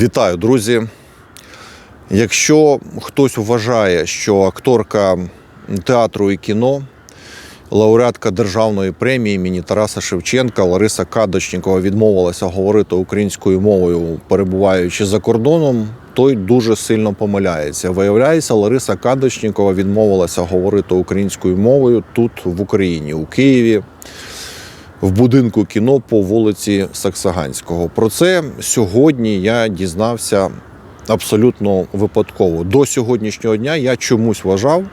Вітаю, друзі. Якщо хтось вважає, що акторка театру і кіно, лауреатка державної премії імені Тараса Шевченка Лариса Кадочнікова відмовилася говорити українською мовою, перебуваючи за кордоном, той дуже сильно помиляється. Виявляється, Лариса Кадочнікова відмовилася говорити українською мовою тут, в Україні, у Києві в будинку кіно по вулиці Саксаганського. Про це сьогодні я дізнався абсолютно випадково. До сьогоднішнього дня я чомусь вважав,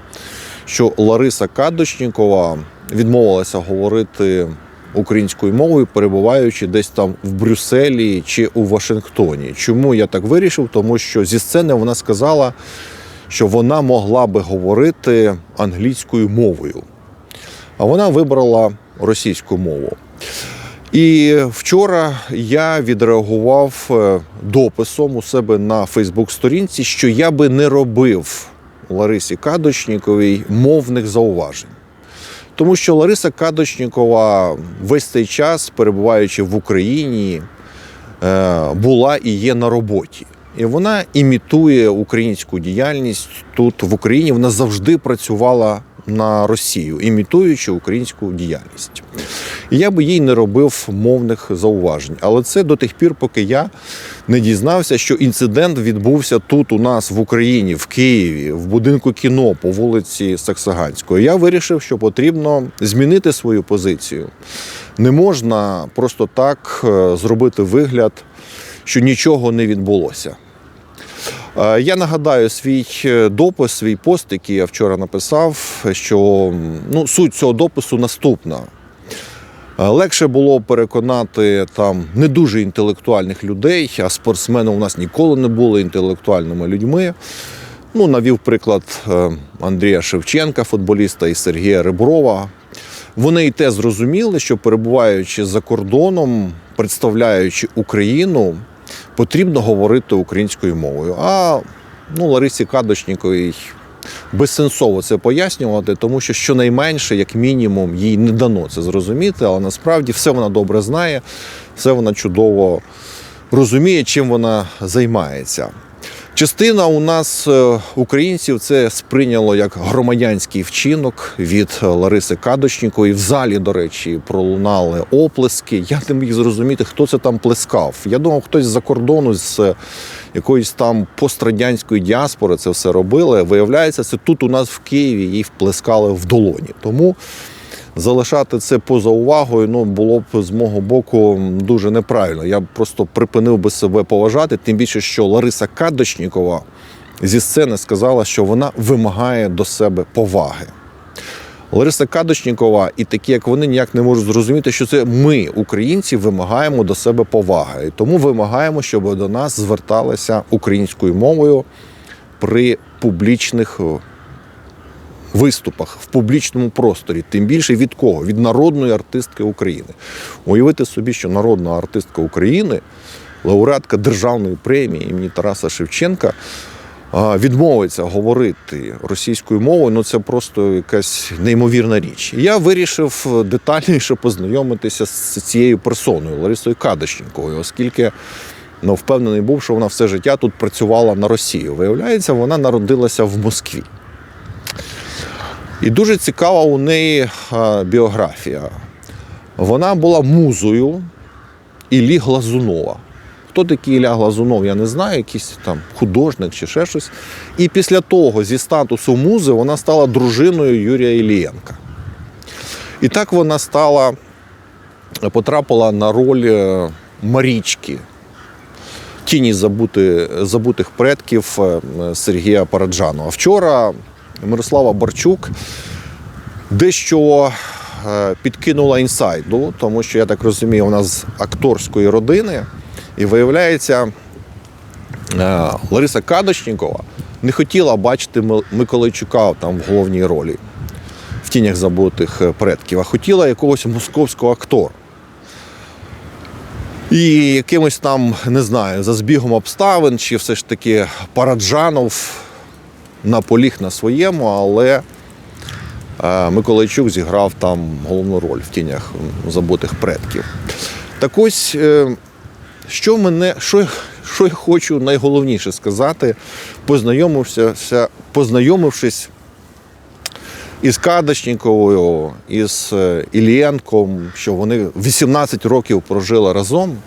що Лариса Кадочнікова відмовилася говорити українською мовою, перебуваючи десь там в Брюсселі чи у Вашингтоні. Чому я так вирішив? Тому що зі сцени вона сказала, що вона могла би говорити англійською мовою а вона вибрала російську мову. І вчора я відреагував е, дописом у себе на Фейсбук-сторінці, що я би не робив Ларисі Кадочніковій мовних зауважень. Тому що Лариса Кадочнікова весь цей час, перебуваючи в Україні, е, була і є на роботі. І вона імітує українську діяльність тут в Україні. Вона завжди працювала на Росію, імітуючи українську діяльність. І я би їй не робив мовних зауважень. Але це до тих пір, поки я не дізнався, що інцидент відбувся тут, у нас в Україні, в Києві, в будинку кіно по вулиці Саксаганської. Я вирішив, що потрібно змінити свою позицію. Не можна просто так е, зробити вигляд, що нічого не відбулося. Е, Я нагадаю свій е, допис, свій пост, який я вчора написав, що ну, суть цього допису наступна. Е, Легше було переконати там не дуже інтелектуальних людей, а спортсмени у нас ніколи не були інтелектуальними людьми. Ну, навів приклад Андрія Шевченка, футболіста, і Сергія Реброва. Вони і те зрозуміли, що перебуваючи за кордоном, представляючи Україну, потрібно говорити українською мовою. А ну, Ларисі Кадочніковій безсенсово це пояснювати, тому що щонайменше, як мінімум, їй не дано це зрозуміти, але насправді все вона добре знає, все вона чудово розуміє, чим вона займається. Частина у нас е, українців це сприйняло як громадянський вчинок від Лариси Кадочнікової. В залі, до речі, пролунали оплески. Я не міг зрозуміти, хто це там плескав. Я думав, хтось з-за кордону з е, якоїсь там пострадянської діаспори це все робили. Виявляється, це тут у нас в Києві їй вплескали в долоні. Тому залишати це поза увагою ну, було б з мого боку дуже неправильно. Я б просто припинив би себе поважати, тим більше, що Лариса Кадочнікова зі сцени сказала, що вона вимагає до себе поваги. Лариса Кадочнікова і такі, як вони, ніяк не можуть зрозуміти, що це ми, українці, вимагаємо до себе поваги. І тому вимагаємо, щоб до нас зверталися українською мовою при публічних виступах в публічному просторі, тим більше від кого? Від народної артистки України. Уявити собі, що народна артистка України, лауреатка державної премії імені Тараса Шевченка. Відмовиться говорити російською мовою, ну це просто якась неймовірна річ. Я вирішив детальніше познайомитися з цією персоною Ларисою Кадочніковою, оскільки ну, впевнений був, що вона все життя тут працювала на Росію. Виявляється, вона народилася в Москві. І дуже цікава у неї біографія. Вона була музою Іллі Глазунова. Хто такий Ілля Глазунов, я не знаю, якийсь там художник чи ще щось. І після того, зі статусу музи, вона стала дружиною Юрія Ілієнка. І так вона стала, потрапила на роль е, Марічки, тіні забути, забутих предків е, Сергія Параджанова. Вчора Мирослава Барчук дещо е, підкинула інсайду, тому що я так розумію, вона з акторської родини. І виявляється, е, Лариса Кадочнікова не хотіла бачити Миколайчука там в головній ролі в тінях забутих е, предків, а хотіла якогось московського актора. І якимось там, не знаю, за збігом обставин, чи все ж таки Параджанов наполіг на своєму, але е, Миколайчук зіграв там головну роль в тінях забутих предків. Так ось, е, що мене, що, що я хочу найголовніше сказати, познайомився, познайомившись із Кадочніковою, із е, Ілієнком, що вони 18 років прожили разом.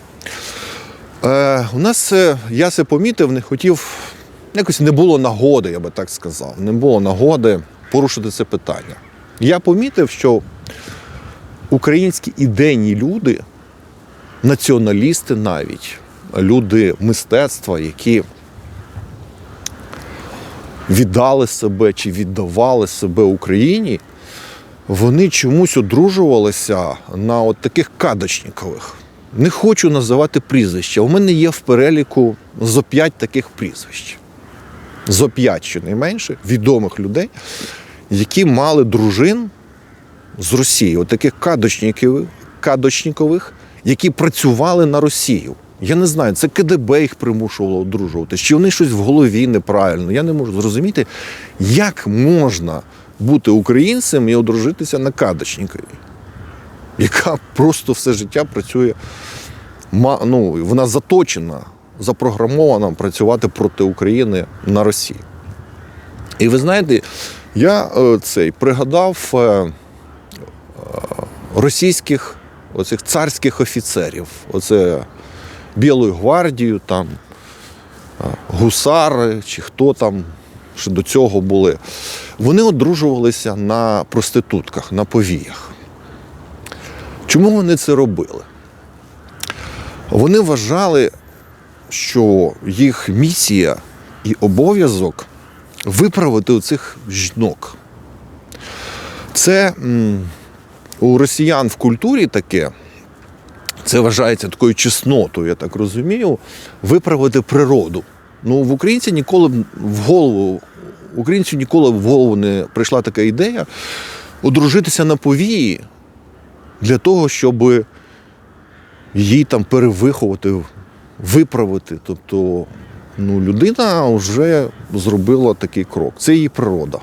У нас я це помітив, не хотів, якось не було нагоди, я би так сказав. Не було нагоди порушити це питання. Я помітив, що українські ідейні люди, націоналісти навіть, люди мистецтва, які віддали себе чи віддавали себе Україні, вони чомусь одружувалися на от таких кадочникових. Не хочу називати прізвища. У мене є в переліку зо п'ять таких прізвищ. Зо п'ять, щонайменше, відомих людей, які мали дружин з Росії, от таких кадочників, кадочникових, які працювали на Росію. Я не знаю, це КДБ їх примушувало одружувати, чи вони щось в голові неправильно. Я не можу зрозуміти, як можна бути українцем і одружитися на кадочникові, яка просто все життя працює. Ну, вона заточена, запрограмована працювати проти України на Росії. І ви знаєте, я е, цей пригадав е, е, російських оцих царських офіцерів. Оце Білою гвардію, там гусари чи хто там ще до цього були. Вони одружувалися на проститутках, на повіях. Чому вони це робили? Вони вважали, що їх місія і обов'язок виправити оцих жінок. Це у росіян в культурі таке, це вважається такою чеснотою, я так розумію, виправити природу. Ну, в українці ніколи в голову, українцю ніколи в голову не прийшла така ідея одружитися на повії для того, щоб її там перевиховувати, виправити. Тобто, ну, людина вже зробила такий крок. Це її природа.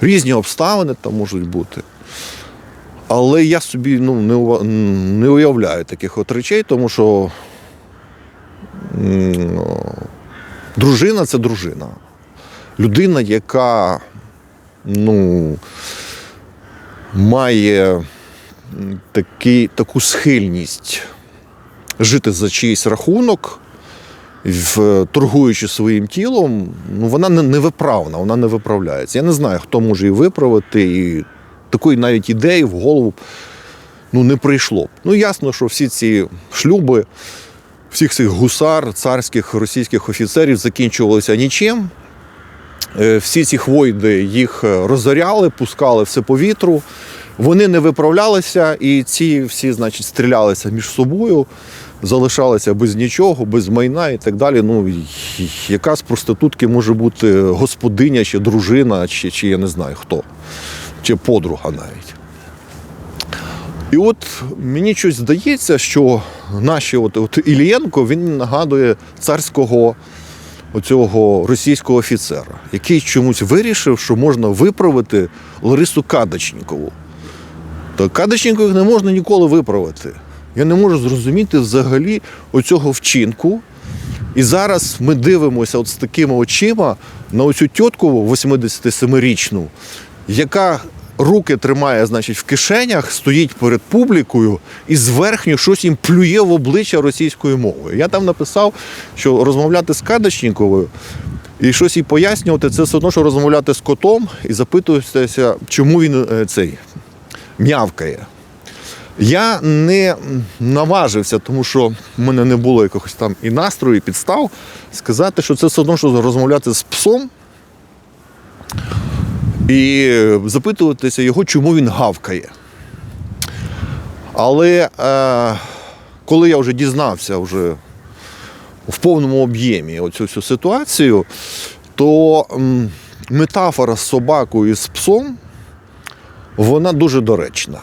Різні обставини там можуть бути. Але я собі ну, не, уявляю таких от речей, тому що дружина це дружина. Людина, яка ну, має м, такий, таку схильність жити за чийсь рахунок, торгуючи своїм тілом, ну, вона не- невиправна, вона не виправляється. Я не знаю, хто може її виправити, і такої навіть ідеї в голову ну, не прийшло. Ну, ясно, що всі ці шлюби, всіх цих гусар, царських російських офіцерів закінчувалися нічим. Е, Всі ці хвойди їх е, розоряли, пускали все по вітру. Вони не виправлялися, і ці всі, значить, стрілялися між собою, залишалися без нічого, без майна і так далі. Ну, яка з проститутки може бути господиня, чи дружина, чи, чи я не знаю хто, чи подруга навіть. І от мені щось здається, що наші от, от Ілієнко він нагадує царського оцього російського офіцера, який чомусь вирішив, що можна виправити Ларису Кадочнікову. То Кадочнікових не можна ніколи виправити. Я не можу зрозуміти взагалі оцього вчинку. І зараз ми дивимося от з такими очима на оцю тітку 87-річну, яка руки тримає, значить, в кишенях, стоїть перед публікою і зверхньо щось їм плює в обличчя російською мовою. Я там написав, що розмовляти з Кадочніковою і щось їй пояснювати, це все одно, що розмовляти з котом і запитуватися, чому він е, цей м'явкає. Я не наважився, тому що в мене не було якогось там і настрою, і підстав сказати, що це все одно, що розмовляти з псом і запитуватися його, чому він гавкає. Але е, коли я вже дізнався вже в повному об'ємі оцю всю ситуацію, то метафора з собакою і з псом вона дуже доречна.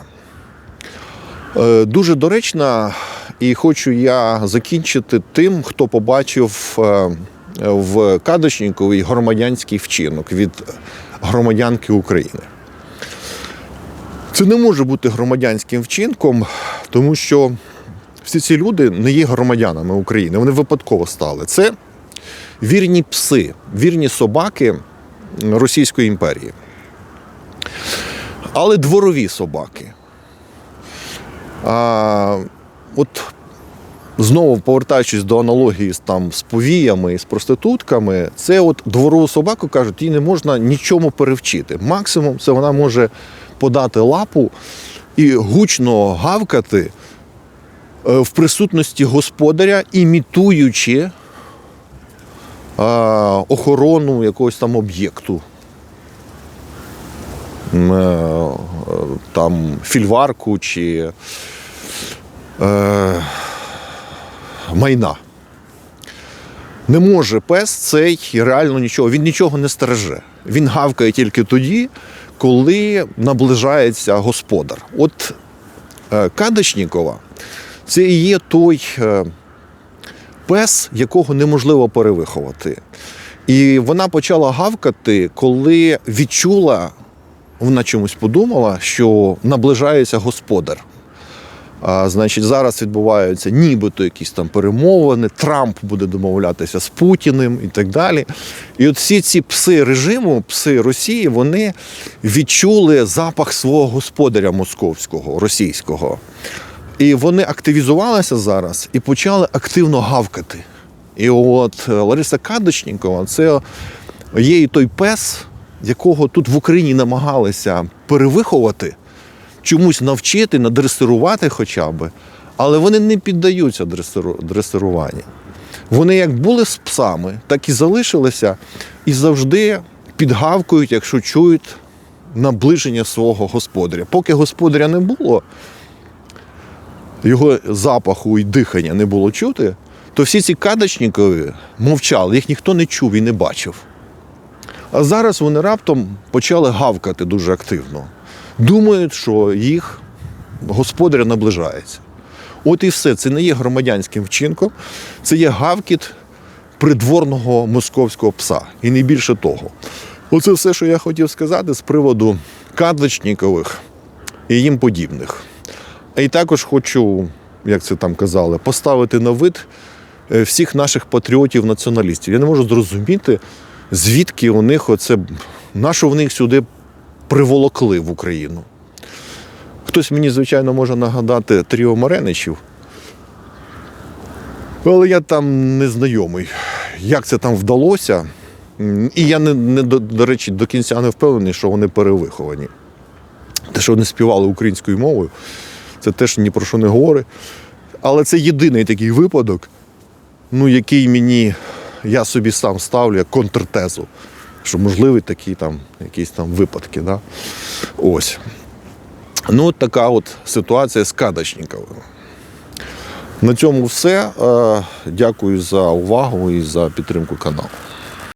Е, Дуже доречна, і хочу я закінчити тим, хто побачив е, в Кадочніковій громадянський вчинок від громадянки України. Це не може бути громадянським вчинком, тому що всі ці люди не є громадянами України, вони випадково стали. Це вірні пси, вірні собаки Російської імперії. Але дворові собаки. А, от знову повертаючись до аналогії з, там, з повіями і з проститутками, це от дворову собаку кажуть, їй не можна нічому перевчити. Максимум це вона може подати лапу і гучно гавкати е, в присутності господаря, імітуючи е, охорону якогось там об'єкту. Е, Там фільварку чи е, майна. Не може пес цей реально нічого, він нічого не стереже. Він гавкає тільки тоді, коли наближається господар. От е, Кадочнікова це і є той е, пес, якого неможливо перевиховати. І вона почала гавкати, коли відчула, вона чомусь подумала, що наближається господар. А, значить, зараз відбуваються нібито якісь там перемовини, Трамп буде домовлятися з Путіним і так далі. І от всі ці пси режиму, пси Росії, вони відчули запах свого господаря московського, російського. І вони активізувалися зараз і почали активно гавкати. І от е, Лариса Кадочнікова це є і той пес, якого тут в Україні намагалися перевиховати чомусь навчити, надресирувати хоча б, але вони не піддаються дресируванню. Вони як були з псами, так і залишилися і завжди підгавкують, якщо чують наближення свого господаря. Поки господаря не було, його запаху і дихання не було чути, то всі ці кадочникові мовчали, їх ніхто не чув і не бачив. А зараз вони раптом почали гавкати дуже активно. Думають, що їх господар наближається. От і все. Це не є громадянським вчинком, це є гавкіт придворного московського пса. І не більше того. Оце все, що я хотів сказати з приводу кадличникових і їм подібних. І також хочу, як це там казали, поставити на вид е, всіх наших патріотів-націоналістів. Я не можу зрозуміти, звідки у них оце, на що в них сюди приволокли в Україну. Хтось мені, звичайно, може нагадати Тріо Мареничів. Але я там не знайомий. Як це там вдалося? І я не, не до, до речі, до кінця не впевнений, що вони перевиховані. Те, що вони співали українською мовою, це теж ні про що не говорить. Але це єдиний такий випадок, ну, який мені я собі сам ставлю як контртезу, що можливі такі там якісь там випадки. Да? Ось. Ну, от така от ситуація з Кадочниковим. На цьому все. Е, Дякую за увагу і за підтримку каналу.